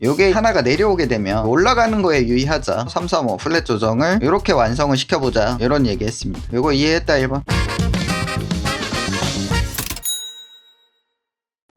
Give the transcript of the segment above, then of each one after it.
요게 하나가 내려오게 되면 올라가는 거에 유의하자. 335 플랫 조정을 이렇게 완성을 시켜보자. 이런 얘기 했습니다. 요거 이해했다 1번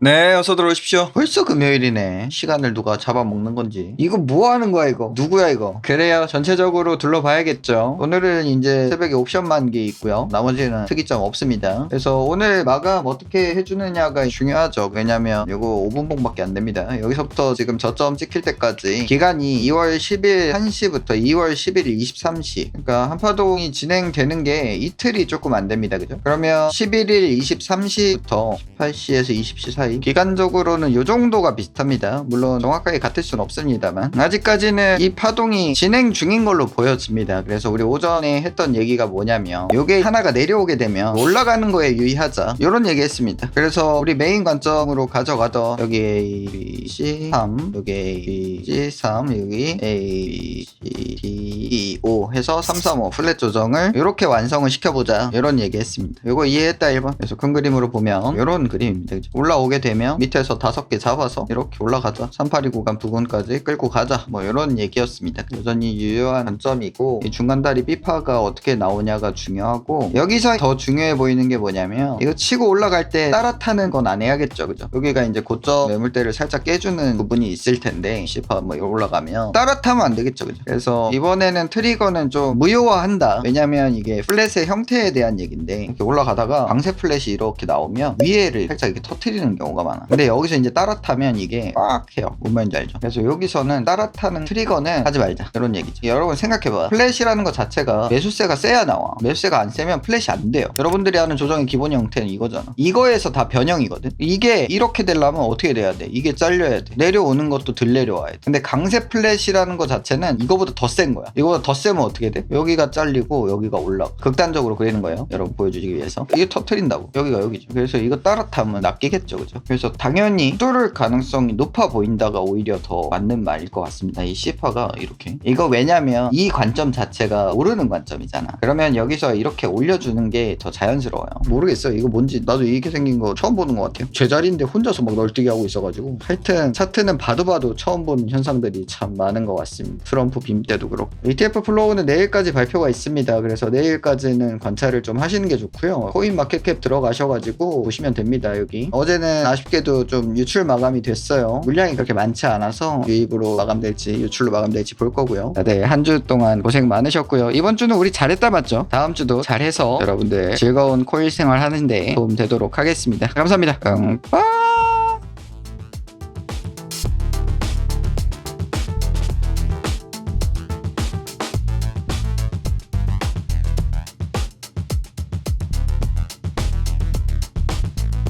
네, 어서 들어오십시오. 벌써 금요일이네. 시간을 누가 잡아먹는 건지. 이거 뭐 하는 거야, 이거? 누구야, 이거? 그래요. 전체적으로 둘러봐야겠죠. 오늘은 이제 새벽에 옵션만 게 있고요. 나머지는 특이점 없습니다. 그래서 오늘 마감 어떻게 해주느냐가 중요하죠. 왜냐면 이거 5분봉밖에 안 됩니다. 여기서부터 지금 저점 찍힐 때까지 기간이 2월 10일 1시부터 2월 11일 23시. 그러니까 한파동이 진행되는 게 이틀이 조금 안 됩니다. 그죠? 그러면 11일 23시부터 18시에서 20시 사이 기간적으로는 이 정도가 비슷합니다. 물론 정확하게 같을 수는 없습니다만 아직까지는 이 파동이 진행 중인 걸로 보여집니다. 그래서 우리 오전에 했던 얘기가 뭐냐면 이게 하나가 내려오게 되면 올라가는 거에 유의하자 이런 얘기 했습니다. 그래서 우리 메인 관점으로 가져가던 여기 A, B, C, 3 여기 A, B, C, 3 여기 A, B, C, D, E, O 해서 3, 3, 5 플랫 조정을 이렇게 완성을 시켜보자 이런 얘기 했습니다. 이거 이해했다 1번 그래서 큰 그림으로 보면 이런 그림입니다. 올라오게 되면 밑에서 다섯 개 잡아서 이렇게 올라가자. 382 구간 부근까지 끌고 가자. 뭐 이런 얘기였습니다. 여전히 유효한 관점이고 이 중간 다리 삐파가 어떻게 나오냐가 중요하고 여기서 더 중요해 보이는 게 뭐냐면 이거 치고 올라갈 때 따라타는 건 안 해야겠죠. 그죠? 여기가 이제 고점 매물대를 살짝 깨주는 부분이 있을 텐데 시파 뭐 올라가면 따라타면 안 되겠죠. 그죠? 그래서 이번에는 트리거는 좀 무효화한다. 왜냐면 이게 플랫의 형태에 대한 얘기인데 이렇게 올라가다가 방세 플랫이 이렇게 나오면 위에를 살짝 이렇게 터트리는 경우 가 많아. 근데 여기서 이제 따라타면 이게 꽉 해요. 뭔 말인지 알죠? 그래서 여기서는 따라타는 트리거는 하지 말자. 이런 얘기죠 여러분 생각해봐 플랫이라는 것 자체가 매수세가 세야 나와. 매수세가 안 세면 플랫이 안 돼요. 여러분들이 하는 조정의 기본 형태는 이거잖아. 이거에서 다 변형이거든. 이게 이렇게 되려면 어떻게 돼야 돼? 이게 잘려야 돼. 내려오는 것도 들 내려와야 돼. 근데 강세 플랫이라는 것 자체는 이거보다 더 센 거야. 이거보다 더 세면 어떻게 돼? 여기가 잘리고 여기가 올라가 극단적으로 그리는 거예요. 여러분 보여주기 위해서. 이게 터트린다고. 여기가 여기죠. 그래서 이거 따라 타면 낚이겠죠. 그죠 그래서 당연히 뚫을 가능성이 높아 보인다가 오히려 더 맞는 말일 것 같습니다. 이 시파가 이렇게. 이거 왜냐면 이 관점 자체가 오르는 관점이잖아. 그러면 여기서 이렇게 올려주는 게 더 자연스러워요. 모르겠어요. 이거 뭔지. 나도 이렇게 생긴 거 처음 보는 것 같아요. 제자리인데 혼자서 막 널뛰기 하고 있어가지고. 하여튼 차트는 봐도 봐도 처음 보는 현상들이 참 많은 것 같습니다. 트럼프 빔 때도 그렇고. ETF 플로우는 내일까지 발표가 있습니다. 그래서 내일까지는 관찰을 좀 하시는 게 좋고요. 코인 마켓캡 들어가셔가지고 보시면 됩니다 여기. 어제는 아쉽게도 좀 유출 마감이 됐어요. 물량이 그렇게 많지 않아서 유입으로 마감될지 유출로 마감될지 볼 거고요. 네 한 주 동안 고생 많으셨고요. 이번 주는 우리 잘했다 맞죠? 다음 주도 잘해서 여러분들 즐거운 코일 생활 하는데 도움 되도록 하겠습니다. 감사합니다. 응, 빠이